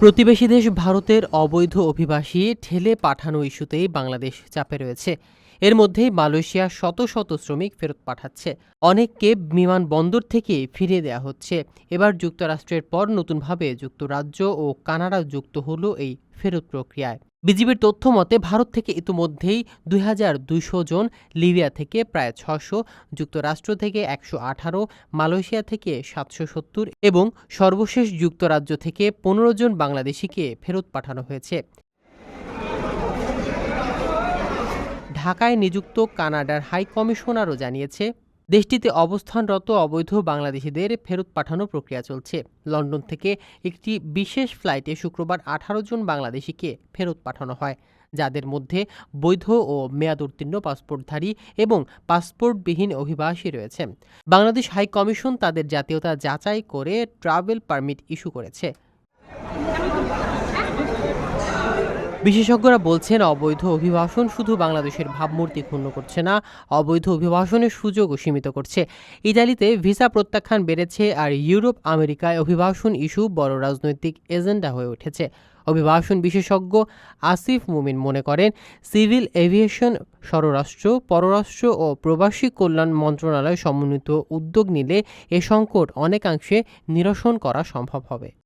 প্রতিবেশী দেশ ভারতের অবৈধ অভিবাসী ঠেলে পাঠানো ইস্যুতেই বাংলাদেশ চাপে রয়েছে। এর মধ্যেই মালয়েশিয়া শত শত শ্রমিক ফেরত পাঠাচ্ছে। অনেককে বিমানবন্দর থেকে ফিরিয়ে দেওয়া হচ্ছে। এবার যুক্তরাষ্ট্রের পর নতুনভাবে যুক্তরাজ্য ও কানাডা যুক্ত হলো এই ফেরত প্রক্রিয়ায়। বিজিবির তথ্য মতে, ভারত থেকে ইতিমধ্যেই দুই হাজার দুইশো জন লিবিয়া থেকে প্রায় ছশো যুক্তরাষ্ট্র থেকে একশো আঠারো, মালয়েশিয়া থেকে সাতশো সত্তর এবং সর্বশেষ যুক্তরাজ্য থেকে পনেরো জন বাংলাদেশিকে ফেরত পাঠানো হয়েছে। ঢাকায় নিযুক্ত কানাডার হাই কমিশনারও জানিয়েছে, দেশটিতে অবস্থানরত অবৈধ বাংলাদেশিদের ফেরত পাঠানো প্রক্রিয়া চলছে। লন্ডন থেকে একটি বিশেষ ফ্লাইটে শুক্রবার আঠারো জন বাংলাদেশিকে ফেরত পাঠানো হয়, যাদের মধ্যে বৈধ ও মেয়াদ উত্তীর্ণ পাসপোর্টধারী এবং পাসপোর্টবিহীন অভিবাসী রয়েছে। বাংলাদেশ হাই কমিশন তাদের জাতীয়তা যাচাই করে ট্রাভেল পারমিট ইস্যু করেছে। বিশেষজ্ঞরা বলছেন, অবৈধ অভিবাসন শুধু বাংলাদেশের ভাবমূর্তি ক্ষুণ্ণ করছে না, অবৈধ অভিবাসনের সুযোগও সীমিত করছে। ইতালিতে ভিসা প্রত্যাখ্যান বেড়েছে আর ইউরোপ, আমেরিকায় অভিবাসন ইস্যু বড় রাজনৈতিক এজেন্ডা হয়ে উঠেছে। অভিবাসন বিশেষজ্ঞ আসিফ মুমিন মনে করেন, সিভিল এভিয়েশন, স্বরাষ্ট্র, পররাষ্ট্র ও প্রবাসী কল্যাণ মন্ত্রণালয় সমন্বিত উদ্যোগ নিলে এ সংকট অনেকাংশে নিরসন করা সম্ভব হবে।